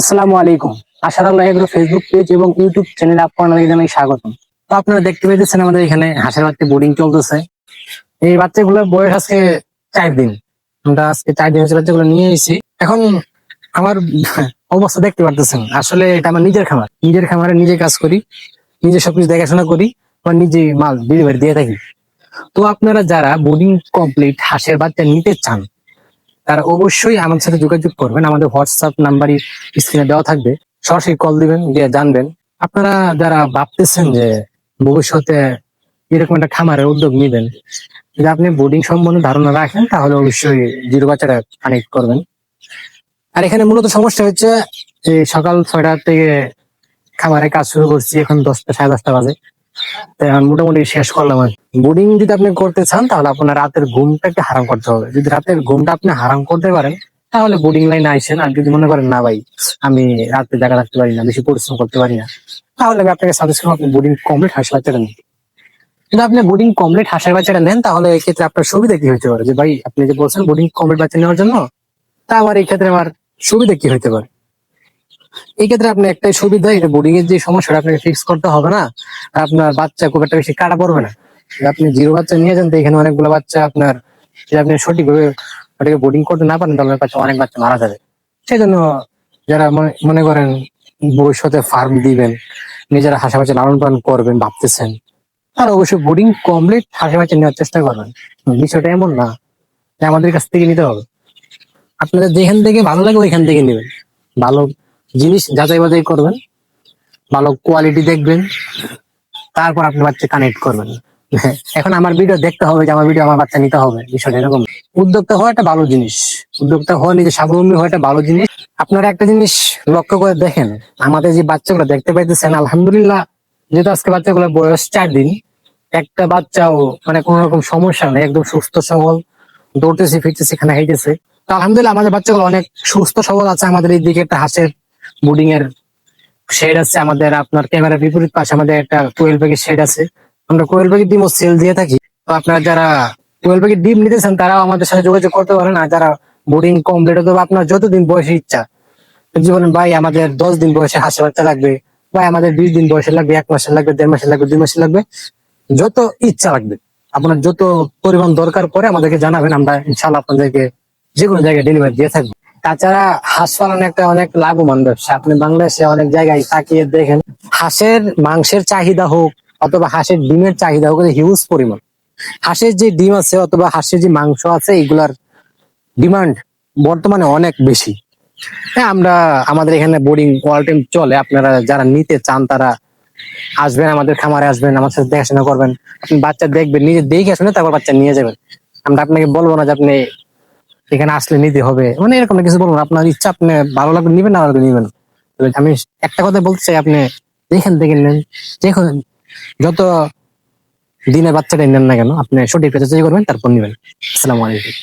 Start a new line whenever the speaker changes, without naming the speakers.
আসসালামু আলাইকুম। Asharallah agro Facebook page এবং ইউটিউব চ্যানেলে আপনাদের জানাই স্বাগতম। তো আপনারা দেখতে পেয়েছেন আমাদের এখানে হাঁসের বাচ্চা বোর্ডিং চলতেছে। এই বাচ্চাগুলোর বয়স আজকে চার দিন। আমরা আজকে চার দিন বাচ্চাগুলো নিয়ে এসেছি। এখন আমার অবস্থা দেখতে পারতেছেন। আসলে এটা আমার নিজের খামার। নিজের খামারে নিজে কাজ করি, নিজে সবকিছু দেখাশোনা করি বা নিজে মাল ডেলিভারি দিয়ে থাকি। তো আপনারা যারা বোর্ডিং কমপ্লিট হাঁসের বাচ্চা নিতে চান তারা অবশ্যই আমার সাথে যোগাযোগ করবেন। আমাদের হোয়াটসঅ্যাপ নাম্বারই স্ক্রিনে দেওয়া থাকবে। সরাসরি কল দিবেন দিয়ে জানবেন। আপনারা যারা ভাবতেছেন যে ভবিষ্যতে এরকম একটা খামারের উদ্যোগ নিবেন, যদি আপনি বোর্ডিং সম্বন্ধে ধারণা রাখেন, তাহলে অবশ্যই জিরো বাচ্চাটা কানেক্ট করবেন। আর এখানে মূলত সমস্যা হচ্ছে সকাল ছয়টা থেকে খামারে কাজ শুরু করছি, এখন দশটা, সাড়ে দশটা বাজে। মোটামুটি শেষ করলাম বোর্ডিং যদি আপনি করতে চান, তাহলে আপনার রাতের ঘুমটাকে হারাম করতে হবে। যদি রাতের ঘুমটা আপনি হারাম করতে পারেন, তাহলে বোর্ডিং লাইনে আইসেন আর যদি মনে করেন, না ভাই, আমি রাতে জায়গা রাখতে পারি না, বেশি পরিশ্রম করতে পারি না, তাহলে আমি আপনাকে সাজেস্ট করব আপনি বোর্ডিং কমপ্লিট হাঁস বাচ্চাটা নিন। যদি আপনি বোর্ডিং কমপ্লিট হাঁসের বাচ্চাটা নেন, তাহলে এই ক্ষেত্রে আপনার সুবিধা কি হতে পারে? যে ভাই, আপনি যে বলছেন বোর্ডিং কমপ্লিট বাচ্চা নেওয়ার জন্য, তা আমার এই ক্ষেত্রে আমার সুবিধা কি হতে পারে? এই ক্ষেত্রে আপনি একটাই সুবিধা এটা বোর্ডিং এর যে সমস্যাটা আপনাকে ফিক্স করতে হবে না, আপনার বাচ্চা খুব একটা বেশি কাটা পড়বে না। আপনি জিরো বাচ্চা নিয়ে যান, তো এখানে অনেকগুলো বাচ্চা আপনার, যদি আপনি সঠিকভাবে ওটাকে বোর্ডিং করতে না পারেন, তাহলে বাচ্চা, অনেক বাচ্চা মারা যাবে। সেই জন্য যারা মনে- করেন ভবিষ্যতে ফার্ম দিবেন, নিজেরা হাসা বাচ্চা লালন পালন করবেন ভাবতেছেন আর অবশ্যই বোর্ডিং কমপ্লিট হাসা বাচ্চা নেওয়ার চেষ্টা করবেন। বিষয়টা এমন না আমাদের কাছ থেকে নিতে হবে। আপনাদের যেখান থেকে ভালো লাগে ওইখান থেকে নেবেন। ভালো জিনিস যাচাই বাছাই করবেন, ভালো কোয়ালিটি দেখবেন, তারপর আপনি বাচ্চা কানেক্ট করবেন। এখন আমার ভিডিও দেখতে হবে যে আমার ভিডিও আমার বাচ্চা নিতে হবে, বিষয়টা এরকম। উদ্যোক্তা হওয়া একটা ভালো জিনিস। উদ্যোক্তা হওয়া নিজে স্বাবলম্বী হওয়া একটা ভালো জিনিস। আপনারা একটা জিনিস লক্ষ্য করে দেখেন, আমাদের যে বাচ্চাগুলো দেখতে পাইতেছেন, আলহামদুলিল্লাহ, যেহেতু আজকে বাচ্চাগুলো বয়স চার দিন, একটা বাচ্চাও মানে কোন রকম সমস্যা নেই, একদম সুস্থ, সবল, দৌড়তেছে, ফিরতেছে, এখানে হাইতেছে তো আলহামদুলিল্লাহ, আমাদের বাচ্চাগুলো অনেক সুস্থ, সবল আছে, আমাদের এই দিকে একটা হাঁসের বুডিং এর শেড আছে, আমাদের আপনার ক্যামেরার বিপরীত পাশে আমাদের একটা কোয়েল প্যাকের শেড আছে। আমরা কোয়েল প্যাকের ডিমও সেল দিয়ে থাকি। তো আপনারা যারা কোয়েল প্যাকের ডিম নিতেছেন তারাও আমাদের সাথে যোগাযোগ করতে পারেন। আর যারা বোর্ডিং কমপ্লিট হতে আপনার যতদিন বয়সে ইচ্ছা বলেন, ভাই, আমাদের দশ দিন বয়সে হাঁসের বাচ্চা লাগবে ভাই আমাদের বিশ দিন বয়সে লাগবে, এক মাসের লাগবে, দেড় মাসের লাগবে, দুই মাসের লাগবে, যত ইচ্ছা লাগবে। আপনার যত পরিমাণ দরকার পরে আমাদেরকে জানাবেন, আমরা ইনশাল্লাহ আপনাদেরকে যে কোনো জায়গায় ডেলিভারি দিয়ে থাকব। তাছাড়া হাঁস পালন একটা অনেক লাভবান ব্যবসা। আপনি বাংলাদেশে অনেক জায়গায় তাকিয়ে দেখেন, হাঁসের মাংসের চাহিদা হোক অথবা হাঁসের ডিমের চাহিদা হোক হিউজ পরিমাণ। হাঁসের যে ডিম আছে অথবা হাঁসের যে মাংস আছে, এগুলার ডিমান্ড বর্তমানে অনেক বেশি। হ্যাঁ আমরা আমাদের এখানে বোর্ডিং টাইম চলে, আপনারা যারা নিতে চান তারা আসবেন, আমাদের খামারে আসবেন, আমার সাথে দেখাশোনা করবেন। আপনি বাচ্চা দেখবেন, নিজে দেখে শুনে তারপর বাচ্চা নিয়ে যাবেন। আমরা আপনাকে বলব না যে আপনি এখানে আসলে নিতে হবে। মানে এরকম কিছু বলুন, আপনার ইচ্ছা, আপনি ভালো লাগবে, নিবেন না ভালো নিবেন আমি একটা কথা বলতে চাই, আপনি যেখান থেকে নেন, যেখান, যত দিনের বাচ্চাটা নেন না কেন, আপনি সঠিক করবেন, তারপর নেবেন। আসসালামু আলাইকুম।